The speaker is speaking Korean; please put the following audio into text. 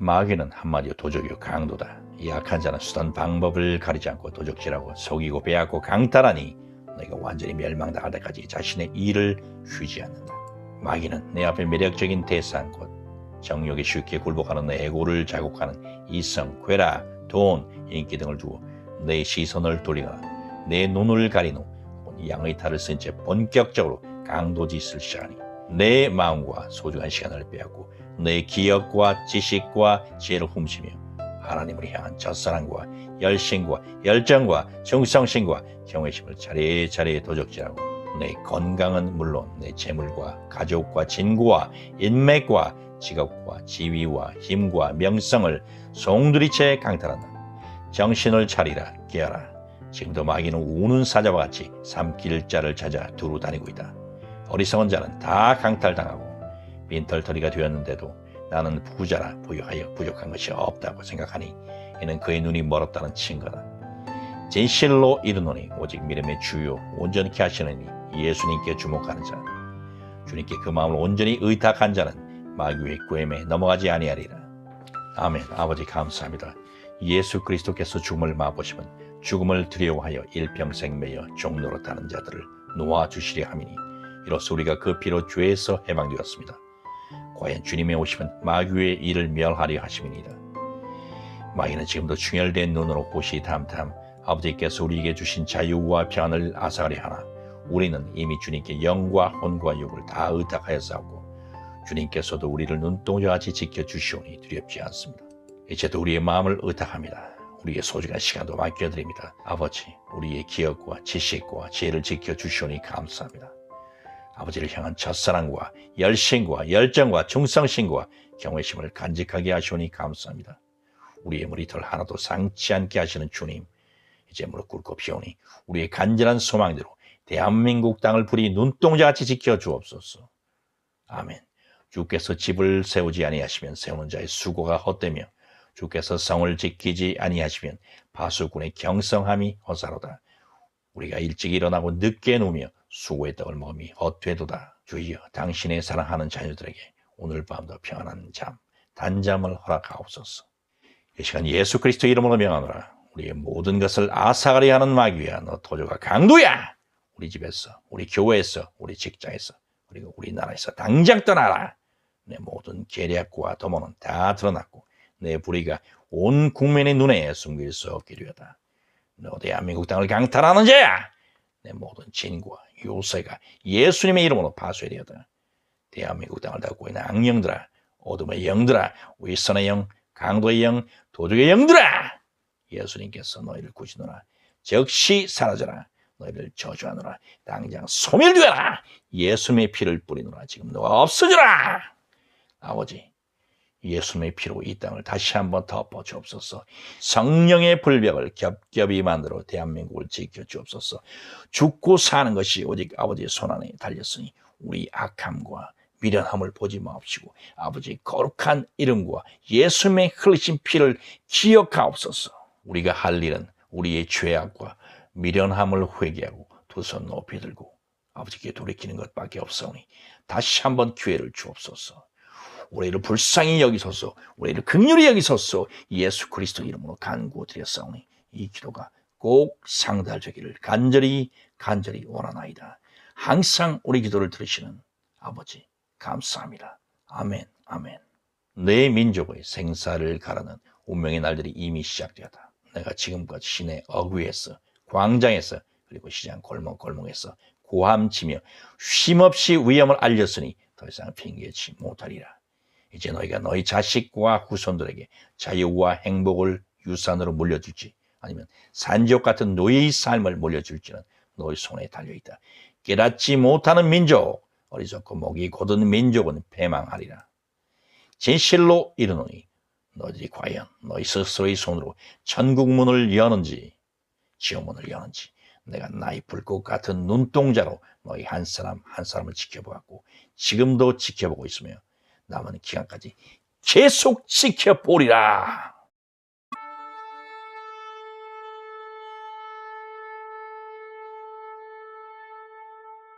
마귀는 한마디로 도적이요 강도다. 이 악한 자는 수단 방법을 가리지 않고 도적질하고 속이고 빼앗고 강탈하니 너희가 완전히 멸망당할 때까지 자신의 일을 쉬지 않는다. 마귀는 내 앞에 매력적인 대상 곧 정욕에 쉽게 굴복하는 내 에고를 자극하는 이성, 괴라, 돈, 인기 등을 두고 내 시선을 돌리거나 내 눈을 가린 후 양의 탈을 쓴 채 본격적으로 강도짓을 시작하니 내 마음과 소중한 시간을 빼앗고 내 기억과 지식과 지혜를 훔치며 하나님을 향한 첫사랑과 열심과 열정과 정성심과 경외심을 차례차례 도적질하고 내 건강은 물론 내 재물과 가족과 친구와 인맥과 직업과 지위와 힘과 명성을 송두리째 강탈한다. 정신을 차리라 깨어라. 지금도 마귀는 우는 사자와 같이 삼킬 자를 찾아 두루 다니고 있다. 어리석은 자는 다 강탈당하고 빈털터리가 되었는데도 나는 부자라 부유하여 부족한 것이 없다고 생각하니 이는 그의 눈이 멀었다는 증거다. 진실로 이르노니 오직 믿음의 주요 온전케 하시느니 예수님께 주목하는 자 주님께 그 마음을 온전히 의탁한 자는 마귀의 꿰매 넘어가지 아니하리라. 아멘. 아버지 감사합니다. 예수 그리스도께서 죽음을 맛보시면 죽음을 두려워하여 일평생 매여 종로로 타는 자들을 놓아 주시려 함이니 이로써 우리가 그 피로 죄에서 해방되었습니다. 과연 주님의 오시면 마귀의 일을 멸하려 하심이니이다. 마귀는 지금도 충혈된 눈으로 호시탐탐 아버지께서 우리에게 주신 자유와 평안을 앗아가려 하나 우리는 이미 주님께 영과 혼과 육을 다 의탁하였사옵고 주님께서도 우리를 눈동자같이 지켜주시오니 두렵지 않습니다. 이제도 우리의 마음을 의탁합니다. 우리의 소중한 시간도 맡겨드립니다. 아버지, 우리의 기억과 지식과 지혜를 지켜주시오니 감사합니다. 아버지를 향한 첫사랑과 열심과 열정과 충성심과 경외심을 간직하게 하시오니 감사합니다. 우리의 머리털 하나도 상치 않게 하시는 주님, 이제 무릎 꿇고 피오니 우리의 간절한 소망대로 대한민국 땅을 불이 눈동자같이 지켜 주옵소서. 아멘. 주께서 집을 세우지 아니하시면 세우는 자의 수고가 헛되며 주께서 성을 지키지 아니하시면 바수꾼의 경성함이 허사로다. 우리가 일찍 일어나고 늦게 누우며 수고의 떡을 먹음이 헛되도다. 주여 당신의 사랑하는 자녀들에게 오늘 밤도 평안한 잠, 단잠을 허락하옵소서. 이 시간 예수 그리스도 이름으로 명하노라. 우리의 모든 것을 아사가리 하는 마귀야. 너 도저가 강도야. 우리 집에서, 우리 교회에서, 우리 직장에서, 그리고 우리나라에서 당장 떠나라. 내 모든 계략과 도모는 다 드러났고 내 불의가 온 국민의 눈에 숨길 수 없게 되었다. 너 대한민국 땅을 강탈하는 자야. 내 모든 진과 요새가 예수님의 이름으로 파쇄되었다. 대한민국 땅을 닫고 있는 악령들아, 어둠의 영들아, 윗선의 영, 강도의 영, 도둑의 영들아! 예수님께서 너희를 구시노라. 즉시 사라져라. 너희를 저주하노라. 당장 소멸되어라. 예수님의 피를 뿌리노라. 지금 너가 없어져라. 아버지, 예수님의 피로 이 땅을 다시 한번 덮어 주옵소서. 성령의 불벽을 겹겹이 만들어 대한민국을 지켜 주옵소서. 죽고 사는 것이 오직 아버지의 손안에 달렸으니 우리 악함과 미련함을 보지 마옵시고 아버지 거룩한 이름과 예수님의 흘리신 피를 기억하옵소서. 우리가 할 일은 우리의 죄악과 미련함을 회개하고 두 손 높이 들고 아버지께 돌이키는 것밖에 없사오니 다시 한번 기회를 주옵소서. 우리를 불쌍히 여기소서, 우리를 극률히 여기소서 예수 그리스도 이름으로 간구 드렸사오니 이 기도가 꼭 상달되기를 간절히 간절히 원하나이다. 항상 우리 기도를 들으시는 아버지 감사합니다. 아멘, 아멘. 내 민족의 생사를 가르는 운명의 날들이 이미 시작되었다. 내가 지금까지 시내 어귀에서 광장에서 그리고 시장 골목골목에서 고함치며 쉼없이 위험을 알렸으니 더 이상 핑계치 못하리라. 이제 너희가 너희 자식과 후손들에게 자유와 행복을 유산으로 물려줄지 아니면 산지옥 같은 노예의 삶을 물려줄지는 너희 손에 달려있다. 깨닫지 못하는 민족, 어리석고 목이 곧은 민족은 패망하리라. 진실로 이르노니 너희들이 과연 너희 스스로의 손으로 천국 문을 여는지 지옥 문을 여는지 내가 나이 불꽃 같은 눈동자로 너희 한 사람 한 사람을 지켜보았고 지금도 지켜보고 있으며 남은 기간까지 계속 지켜보리라.